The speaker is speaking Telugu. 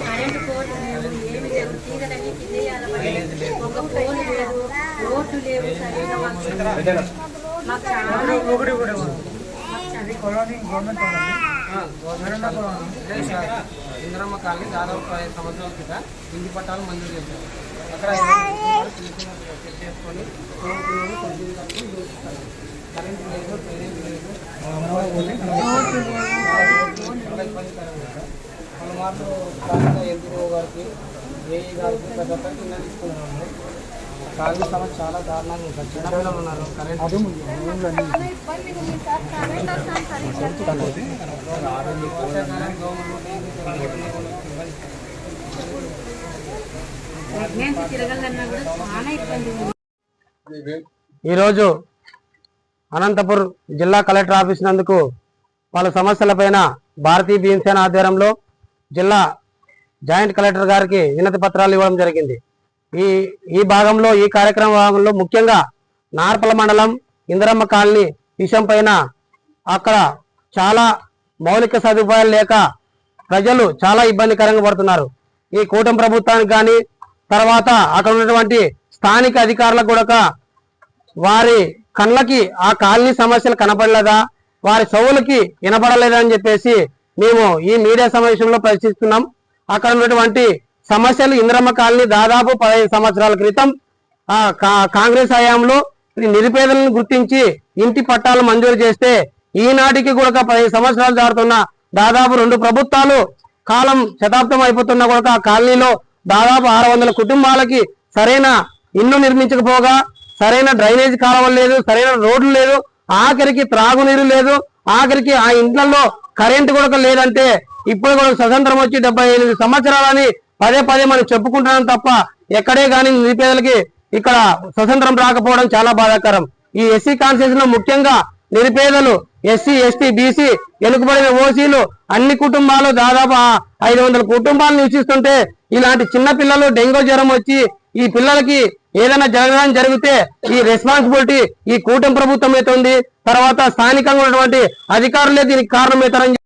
కరెంటు కోర్టు లేవు ఏమి లేవు తీగలన్నీ కిందేయాల ఒక ఫోన్ లేదు రోడ్లు లేవు సరిగ్గా మాకు చాలా ఒకటి కూడా ఇది గవర్నమెంట్ ఇంద్రమ్మ కాలనీ దాదాపు పదిహేను సంవత్సరాల క్రితం ఇంటి పట్టాలు మంజూరు చేశారు. అక్కడ చేసుకొని ఫోన్ కరెంట్ లేదు డ్రైనేజ్ లేదు. మన మార్లు స్థానిక ఎంపీఓ గారికి ఏఈ గారికి ప్రతి ఒక్కరికి ఇన్న తీసుకున్నాము కాలనీ సమస్య చాలా దారుణంగా ఉంది. చిన్నపిల్లలు ఉన్నారు కరెంట్ ఈరోజు అనంతపూర్ జిల్లా కలెక్టర్ ఆఫీస్ నందుకు పలు సమస్యలపైన భారతీయ భీమసేన ఆధ్వర్యంలో జిల్లా జాయింట్ కలెక్టర్ గారికి వినతి పత్రాలు ఇవ్వడం జరిగింది. ఈ ఈ భాగంలో ఈ కార్యక్రమ భాగంలో ముఖ్యంగా నార్పల మండలం ఇందిరమ్మ కాలనీ విషయం పైన అక్కడ చాలా మౌలిక సదుపాయాలు లేక ప్రజలు చాలా ఇబ్బందికరంగా పడుతున్నారు. ఈ కూటమి ప్రభుత్వానికి కానీ తర్వాత అక్కడ ఉన్నటువంటి స్థానిక అధికారులకు కూడా వారి కళ్ళకి ఆ కాలనీ సమస్యలు కనపడలేదా? వారి చెవులకి వినపడలేదా అని చెప్పేసి మేము ఈ మీడియా సమావేశంలో పరిశీలిస్తున్నాం అక్కడ ఉన్నటువంటి సమస్యలు ఇంద్రమ్మ కాలనీ దాదాపు పదహైదు సంవత్సరాల క్రితం కా- కాంగ్రెస్ హయాంలో నిరుపేదలను గుర్తించి ఇంటి పట్టాలు మంజూరు చేస్తే ఈనాటికి కూడా పదిహేను సంవత్సరాలు దాడుతున్న దాదాపు రెండు ప్రభుత్వాలు కాలం శతాబ్దం అయిపోతున్న కూడా ఆ కాలనీలో దాదాపు ఆరు వందల కుటుంబాలకి సరైన ఇల్లు నిర్మించకపోగా సరైన డ్రైనేజ్ కాలువలు లేదు సరైన రోడ్లు లేదు ఆఖరికి త్రాగునీరు లేదు ఆఖరికి ఆ ఇంట్లలో కరెంటు కూడా లేదంటే ఇప్పుడు కూడా స్వతంత్రం వచ్చి డెబ్బై ఎనిమిది సంవత్సరాలని పదే పదే మనం చెప్పుకుంటున్నాం తప్ప ఎక్కడే కానీ నిరుపేదలకి ఇక్కడ స్వతంత్రం రాకపోవడం చాలా బాధాకరం. ఈ ఎస్సీ కాన్స్టిట్యూషన్లో ముఖ్యంగా నిరుపేదలు ఎస్సీ ఎస్టీ బీసీ వెనుకబడిన ఓసీలు అన్ని కుటుంబాలు దాదాపు ఐదు వందల కుటుంబాలు నివసిస్తుంటే ఇలాంటి చిన్న పిల్లలు డెంగ్యూ జ్వరం వచ్చి ఈ పిల్లలకి ఏదైనా జరగడం జరిగితే ఈ రెస్పాన్సిబిలిటీ ఈ కూటమి ప్రభుత్వం అయితే ఉంది. తర్వాత స్థానికంగా ఉన్నటువంటి అధికారులే దీనికి కారణమవుతారని